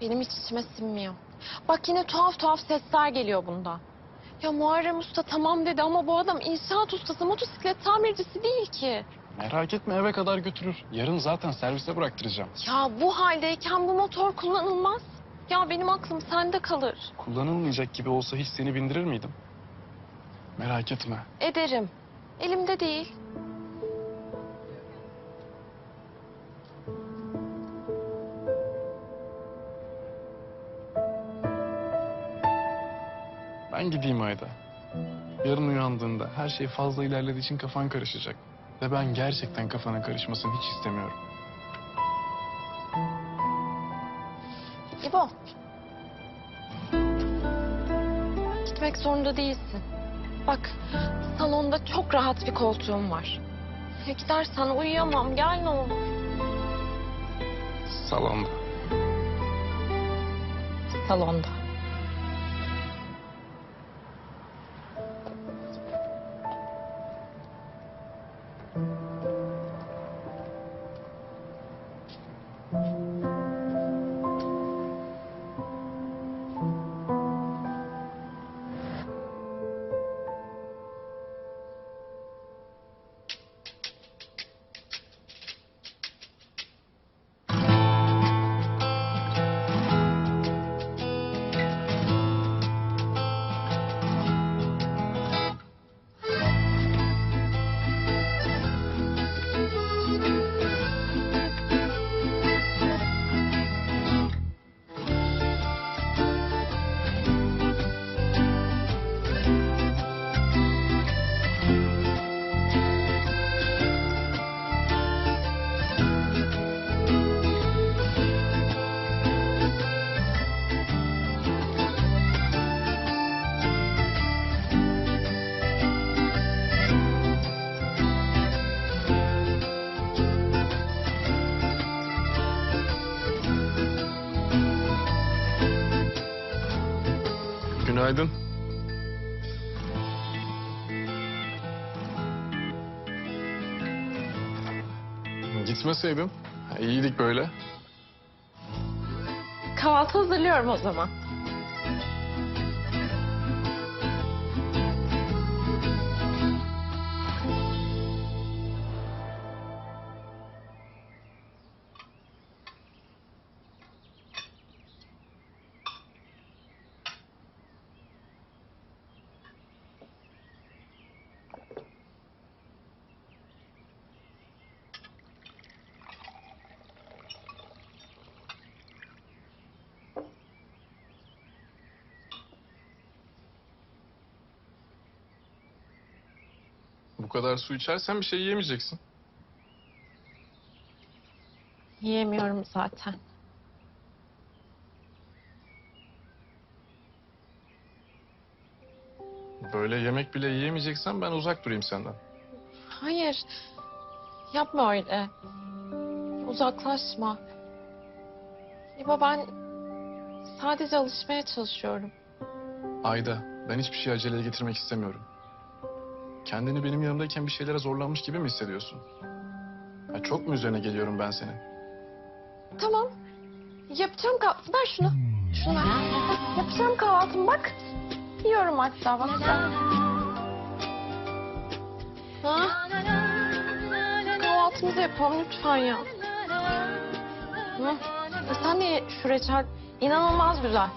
Benim hiç içime sinmiyor. Bak yine tuhaf tuhaf sesler geliyor bunda. Ya Muharrem Usta tamam dedi ama bu adam inşaat ustası, motosiklet tamircisi değil ki. Merak etme eve kadar götürür. Yarın zaten servise bıraktıracağım. Ya bu haldeyken bu motor kullanılmaz. Ya benim aklım sende kalır. Kullanılmayacak gibi olsa hiç seni bindirir miydim? Merak etme. Ederim. Elimde değil. Ben gideyim Ayda. Yarın uyandığında her şey fazla ilerlediği için kafan karışacak. Ve ben gerçekten kafanın karışmasını hiç istemiyorum. İbo. Gitmek zorunda değilsin. Bak salonda çok rahat bir koltuğum var. Ya gidersen uyuyamam gel ne olur. Salonda. Salonda. Günaydın. Gitmeseydin. Ha, İyiydik böyle. Kahvaltı hazırlıyorum o zaman. Bu kadar su içersen bir şey yiyemeyeceksin. Yiyemiyorum zaten. Böyle yemek bile yiyemeyeceksen ben uzak durayım senden. Hayır. Yapma öyle. Uzaklaşma. İbo ben sadece alışmaya çalışıyorum. Ayda, ben hiçbir şey aceleye getirmek istemiyorum. Kendini benim yanımdayken bir şeylere zorlanmış gibi mi hissediyorsun? Ya çok mu üzerine geliyorum ben senin? Tamam. Yapacağım kahvaltı. Ver şunu. Şunu ver. Yapacağım kahvaltımı bak. Yiyorum hatta bak. Ha? Kahvaltımızı yapalım lütfen ya. Hı? E sen de ye şu reçel inanılmaz güzel.